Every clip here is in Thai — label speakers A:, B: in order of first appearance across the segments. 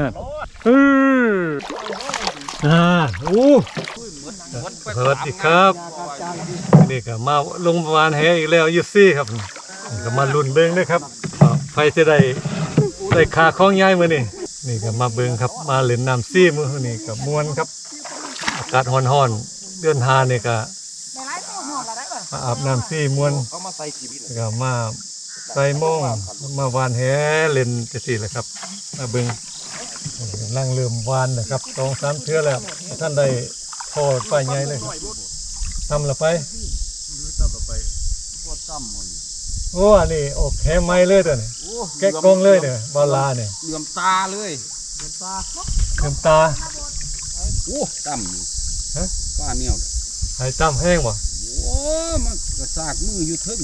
A: อะเอออ่าโอ้สวัสดีครับนี่ก็มาลงวานแหอีกแล้วยูซี่ครับก็มาลุ้นเบิ้งด้วยครับว่าใครจะได้ได้ขาข้องย้ายมือนี่นี่ก็มาเบิ้งครับ มาเล่นน้ำซี่มือนี่ก็ม่วนครับ อากาศร้อนๆเดือนหานี่ก็มาอาบน้ำซี่มวน
B: เขามาใส่กี่บิ
A: แล้วก็มาใส่โมงมาวานแหเล่นจะสี่แหละครับ มาเบิง นั่งเริ่มวานนะครับสองสามเทื่อแล้ว ท่านได้พอไปใหญ่เลยครับทำละไปโอ้อันนี้ออกแหไม้เลยตัวนี้แกะกล้องเลยเนี่ยบาลาเนี่ย
B: เหลื่อมตาเลย
A: เติมตา
B: โอ้ตั้มอยู่
A: ฮะ
B: ป้าเนี่ย
A: หายตั้มแห้งวะ
B: โอ้มันกระซากมืออยู่ทึ่ง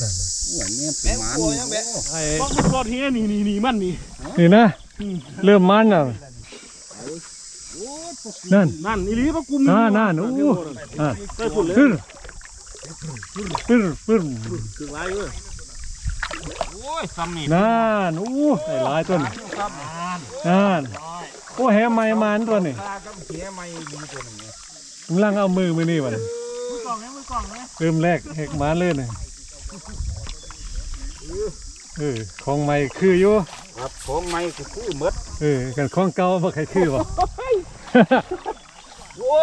A: นั่นเลย
B: โอ้ยแม่นเป็นหมานอยู่โอ้
A: ไอ้
C: บอกมันรอดเฮียนี่นี่นี่มันนี่
A: นี่นะ เริ่มมันอะนั่น
C: นั่นอีหลีปะกุม
A: น่าน่าโอ้อะ
C: ได้ผลเลย
A: ปึ้งปึ้งปึ้ง
C: ถึงไรเว้ย
B: โอ้ยซ้ำนี่
A: นั่นโอ้ได้หลายตัวนี่นั่นโอ้แหไม้มันตัวนี่
B: ตากับเขียไม่ดีตัวนี้
A: กำลังเอามือมือนี่วัน
C: มือกล่องนะมือกล่องนะ
A: เริ่มแรกเฮกหมาเลยนี่เออของใหม่คืออยู่
B: ครับของไม่ก็คือหมด
A: เออกันของเก่าบ่ใครคือวะ
B: โอ้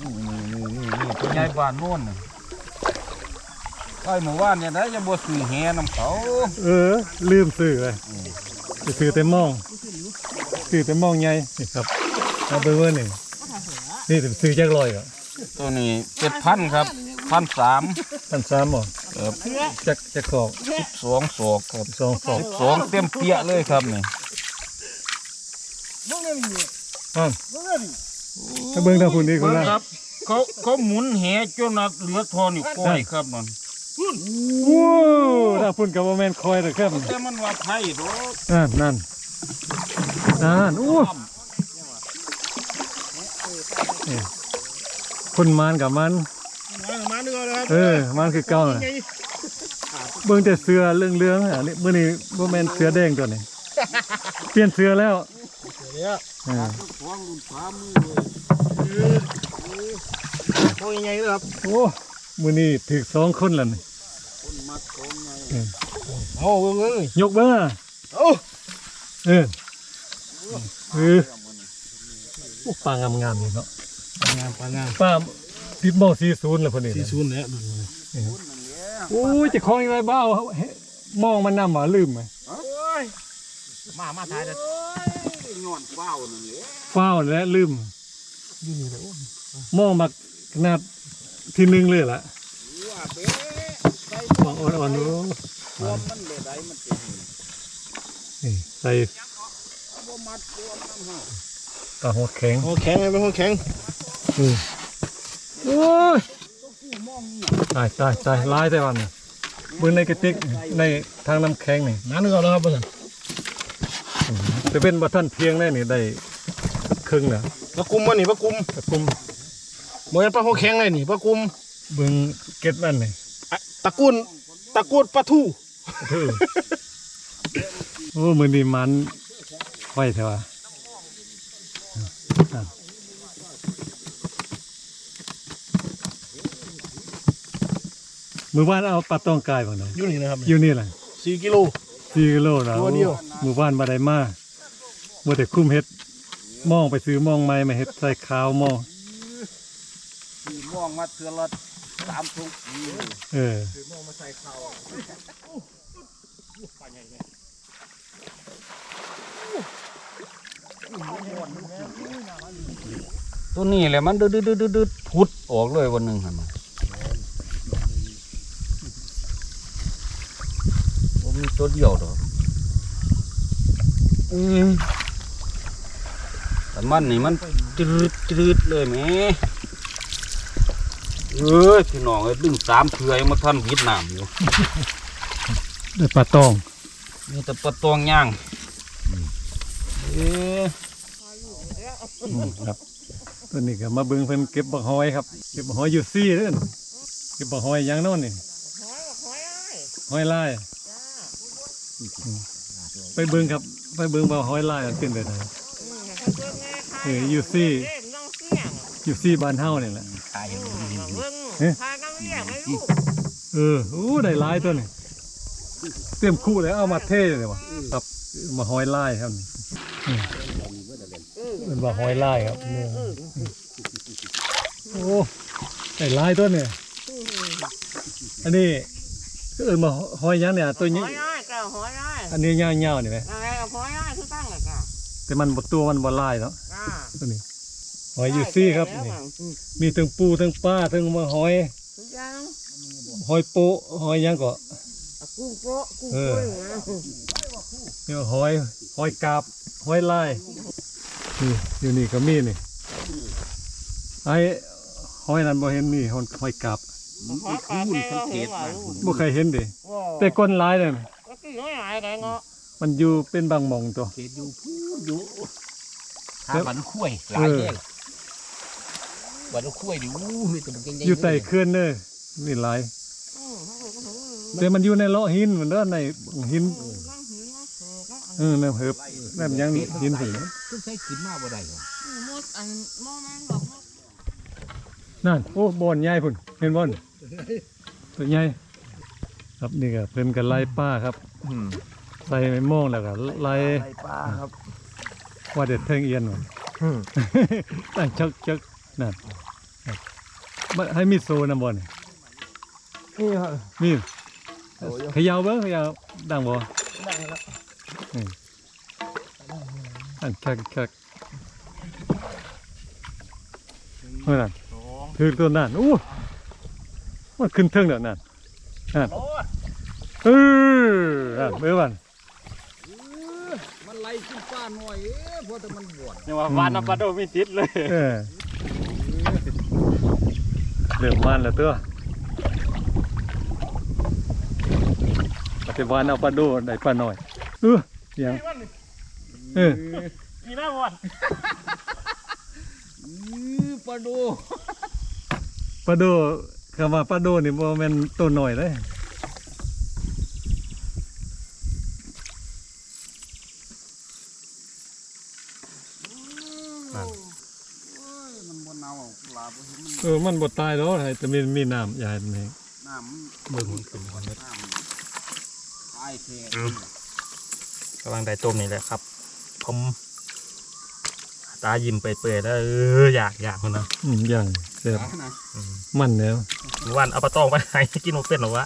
B: นี่นี่นี่นี่ตัวใหญ่บ้านโน่นน่ะไอ้เมื่อวานเนี่ยได้จะบ่ซื้อแหน้ำเขา
A: เออ ลืมซื้อเลยจะซื้อแต่หมองซื้อแต่หมองใหญ่นี่ครับเอาไปเว้ยนี่นี่ถึงซื้อจักร้อยอะ
B: ตัวนี้เจ็ดพันครับ พันสาม
A: พันสามบ่
B: ครับ
A: จักจักสอง
B: สิบสองศอกครับ
A: สองสอง
B: สิบสองเต็มเปียเลยครับนี่
A: อะถ้าเบิ่งทางคุณดีคุณ
B: เบิ่ง
A: นะครับ
B: เขาเขาหมุนแหจนนัดเหลือทอนิ้วก้อยครับมัน
A: โอ้ถ้าพุ่นกับว่าแม่นคอยเลยครับ
B: แต่มันว่าไผ่ดอก
A: นั่นนั่นนั่นโอ้นี่คนมันกับมัน
C: มามาหนึ่งเอาเลยครับ
A: เออมันคือเก่าน่ะเบิ่งแต่เสือเรื่องเรื่องๆอันนี้มื้อนี้บ่แม่นเสือแดงตัวนี้ เปลี่ยนเสือแล้ว
C: เดี๋ยว
A: เออ
B: ท้องรุ่นฟ้ามือเลย
C: โอ้ยยังไงเลยครับ
A: โอ้มื้อนี้ถึกสองคนแล้วนี่
B: คนมัดของไง
C: เอาเบิ่งเลย
A: ยกเบิ่งอะ
C: เอา
A: เออเออโอ้ปลางามๆนี่เนาะ
C: งามปางาม
A: ปลา ติดหม้อ40แล้วพุ่นนี่
C: สี่ศูนย์แล้ว
A: โอ้ยเจะคล้าของอะไรบ้าเอาเฮ้มองมันนำหว่าลืมไหม
C: มามาถ่ายแต่
B: ย้อนเฝ้านั่นแหละ
A: ฟ้าวและลืมมองมาขนาดที่หนึ่งเลยล่ะ
B: ว่าเบ๊ใส่
A: มองอ่อนๆดู
B: รวมมันเลยได้มันเป็น
A: นี่ใส่
B: บ่มัดรวมน้ำเฮา
A: ตาหัวแข็ง
C: โอ้แข็งไงเป็นคนแข็ง
A: อืม โอ้ยตายตายตายร้ายแต่วันน่ะบืนในกระติกในทางน้ำแข็งนี่
C: น้าหนึ่งเอาแล้วครับเพื่อน
A: จะเป็นบัท่านเพียงแน่นี่ได้ครึ่งน่ะ
C: ปลากุมวะนี่ปลากุม
A: กระกุม
C: เหมือนปลาหัวแข็งเลยนี่ปลากุม
A: เบึงเก็ดมันนี่
C: อะตะกุนตะกุนปลาทู
A: เออโอ้มือนี้มันไว้เถอะวะอะ มือว่านเอาปลาตองกายบ้างหน่อย
C: อยู่นี่นะครับ
A: อยู่นี่แหละ
C: สี่กิโล
A: สี่กิโลนะ
C: ตัวเดียว
A: มือว่านมาได้มาเมื่อแต่คุ้มเฮ็ดมองไปซื้อมองไม้มาเฮ็ดใส่ขาวมอง
B: สีม่วงมาเทือละสามทุกปี
A: เออ
B: ตัวนี้แหละมันดืดดืดดืดดืดพุดออกเลยวันหนึ่งหันมาผ มมีตัวเดียวดอกอืมแต่มันนี่มันจืดจืดเลยแหม่เอ้ยพี่น้องเอ้ยดึงสามเถื่อยมาท่านวิดน้ำอยู่
A: ได้ปลาตอง
B: มีแต่ปลาตองย่างเอ๊ะ
A: อืมครับตัวนี้ก็มาเบิ่งเพิ่นเก็บบักหอยครับ เก็บบักหอยอยู่ซี่เด้อเก็บบักหอยหยังโน่นนี่หอยลายอืม ไปเบิ่งครับ ไปเบิ่งว่าหอยลายมันเป็นแบบไหนเอออยู่ซี่อยู่ซี่บ้านเฮานี่แหละ
B: ตาย
A: เอออู้ได้หลายตัวนี่เตรียมคู่แล้วเอามาเทเลยวะครับมาหอยลายครับนี่อืมเป็นว่าหอยลายครับเนี่ยโอ้ได้หลายตัวเนี่ยอันนี้ก็เอินมาหอยหยังเนี่ยตัวนี้
D: hỏi ai cả hỏi ai
A: อันนี้ยาวๆนี่ไหม
D: à hỏi ai thứ tăng là cả
A: แต่มันบ่ตัวมันบ่ลายเนาะ
D: à
A: ตัวนี้หอยอยู่ซี่ครับนี่มีทั้งปูทั้งปลาทั้งมาหอย
D: thứ tăng
A: หอยโปะหอยหยังก็
D: à cu có cu
A: Ừ.
D: có
A: นี่หอยหอยกาบหอยลายนี่อยู่นี่ก็มีนี่ไอ้หอยนั้นบ่เห็นมีหอยหอยกาบ
D: hỏi cả cái nó hiểu mà luôn
A: บ่เคยเห็นเดิ
D: Wow.
A: แต่ก้นลายเลย
D: có cái nói ai cái ngọ
A: มันอยู่เป็นบางหมองตัว
B: เขตอยู่พูดอยู่หาบันคุ้ยหลายแยกบันคุ้ยดิอู้มีแต่บันใหญ่ๆ
A: อยู่ใต้เขื่อนเด้อนี่หลายแต่มันอยู่ในเลาะหินมันเด้อในหินเออในเหิบนั่นยังหินถึง
B: ต้องใช้ขึ้นมาบ่ได้หรอ
D: một ăn mò mang ngọc
A: นั่นโอ้บ่อนใหญ่พุ่นเห็นบ่อนตัวใหญ่ ครับนี่ก็เพิ่นก็ไล่ป้าครับใส่ไม้ม่วงแล้วก็ไล่
C: ปลาครับ
A: ว่าเด็ดเทิงเอียนว่ะตั้งชักชักนั่นครับบ่ให้มีโซนำบ่นี่
C: นี่ครับ
A: มีเขยาวเบิ่งเขยาวดังบ่
C: ดังครับ
A: อันคักคักเมื่อนั้นถือตัวนั่นอู้มันขึ้นเทิงแล้วนั่นนั่น เออนั่นเมื่อวัน
B: มันไล่ขึ้นฟ้าหน่อยเอ๊ะเพราะแต่มันบวช
C: นี่ว่าวานน้ำปลาโดมีติดเลย
A: เออเริ่มมันแล้วตัวปฏิบัติเอาปลาโดได้ปลาหน่อยเออเสียงเออ
C: มีหน้าวัน
B: อื้อปลาโด
A: ปลาโดคำว่าปลาโดนี่บ่แม่นตัวหน่อยเลย
B: มันบ่เน่าปลาบ่ เห็นมัน
A: เออมันบ่ตายแล้วให้แต่มีมีน้ำอย่าให้มันแห้ง
B: น้ำมัน
A: เบิ่งมันขึ้นก่อน
B: น้ำตายแท้
E: กำลังได้ต้มนี่แหละครับ ผมตายิ้มเปื่อยๆแล้วเอออยากอยากมันนะ
A: อืมอย่างแซ่บ
B: นะ
A: มันแล้ว
E: เมื่อวันเอาปลาตองไปให้กินโอเป็นหรอวะ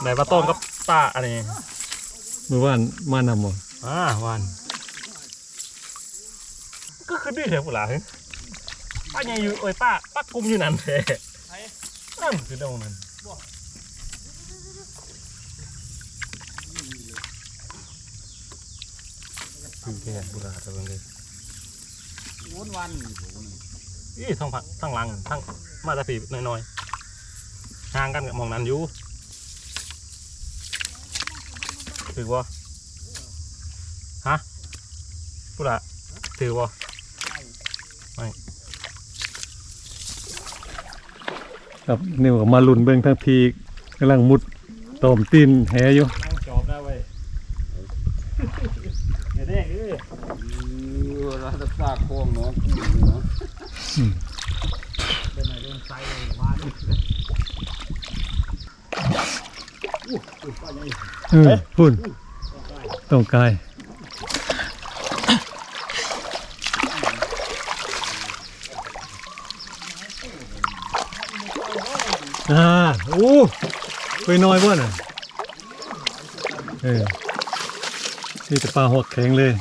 E: ไหนปลาตองกับป้าอันนี้
A: เมื่อวานมานำบ่
E: อ่าวันก็คือดีเลยผู้หลาน ป้ายังอยู่โอ้ยป้าป้ากุมอยู่นั่นแท้นั่นคือตรงนั้นคือแค่ผู้หลานตรงนี้
B: วนวันนี่โหนี่
E: อีทั้งผักทั้งหลังทั้งมาตะผีน้อยๆห่างกันกับหมองนั้นอยู่ถือว่าฮะพูดละถือว่า
A: ครับนี่ก็มาลุ้นเบิ่งทั้งทีกำลังมุดตอมตีนแหอยู่
E: จอบได้เว้ยเดี๋ยวเด้เอ้ย
B: เออแล้วจะซากโค้งเนาะกูเนาะ
A: เออพุ่นตรงกาย อ่าโอ้ไปน้อยบ่น่ะเออนี่จะปลาหอกแข็งเลย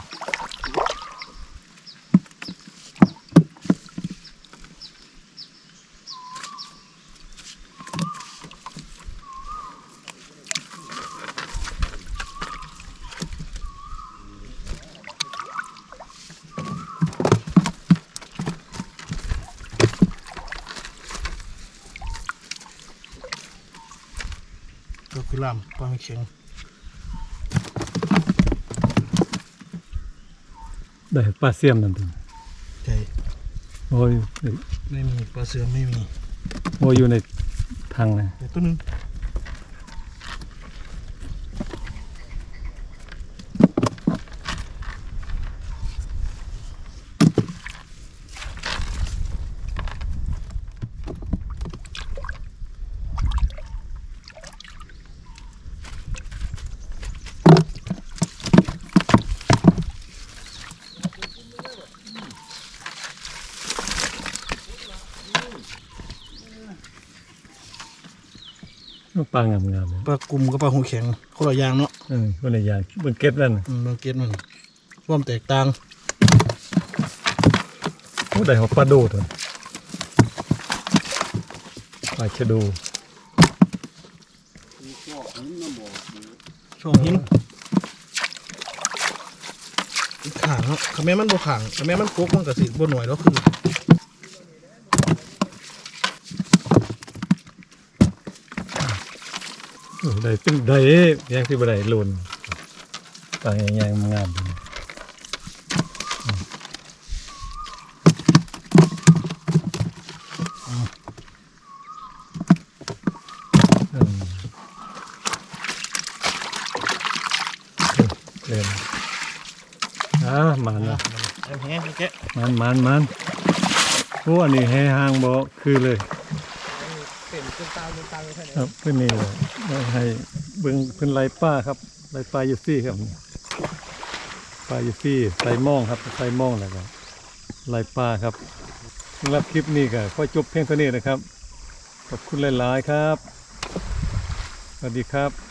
C: ลามปลาไม่เข็ง
A: ได้ปลาเสียมนั่นตัว
C: ใช่
A: โอ้ย
C: ไม่มีปลาเสือไม่มี
A: โอ้ยอยู่ในทางนะ
C: เดี๋ยวตัวหนึง
A: ปลางามๆเลย
C: ปลากลุ่มกับปลาหูแข็งคนละอย่างเนาะ
A: เออคนละอย่างเบิ่งเก็บนั่นน่ะ
C: อืมลองเก็ตมันความแตกต่าง
A: โอ้ได้หัวปลาโดดอะปลาชะโดู
C: ช่องหินขางเนาะคำแม่มันบ่ขางคำแม่มันโกกมันก็สิบ่หน่วยแล้วคือ
A: โอ้ ได้เป็นได้ยังที่บ่ได้หล่นปลาใหญ่ๆงามดีอืมเล่นอ่ามันละ
C: เอาแฮะแกะ
A: มันมันมันโอ้อันนี้ให้ห่างบ่คือเลย
C: เป็นตาเป็นตาเป็นแค่ไหน
A: ครับเพื่อนนี่เลยเอาให้เบิ้งเพิ่นไรป้าครับไรป้ายู่ซี่ครับป้ายู่ซี่ไส่หม่องครับไส่หม่องแล้วก็ไล่ป้าครับสำหรับคลิปนี้ก็ขอจบเพียงเท่านี้นะครับ ขอบคุณหลาย ๆ ครับ สวัสดีครับ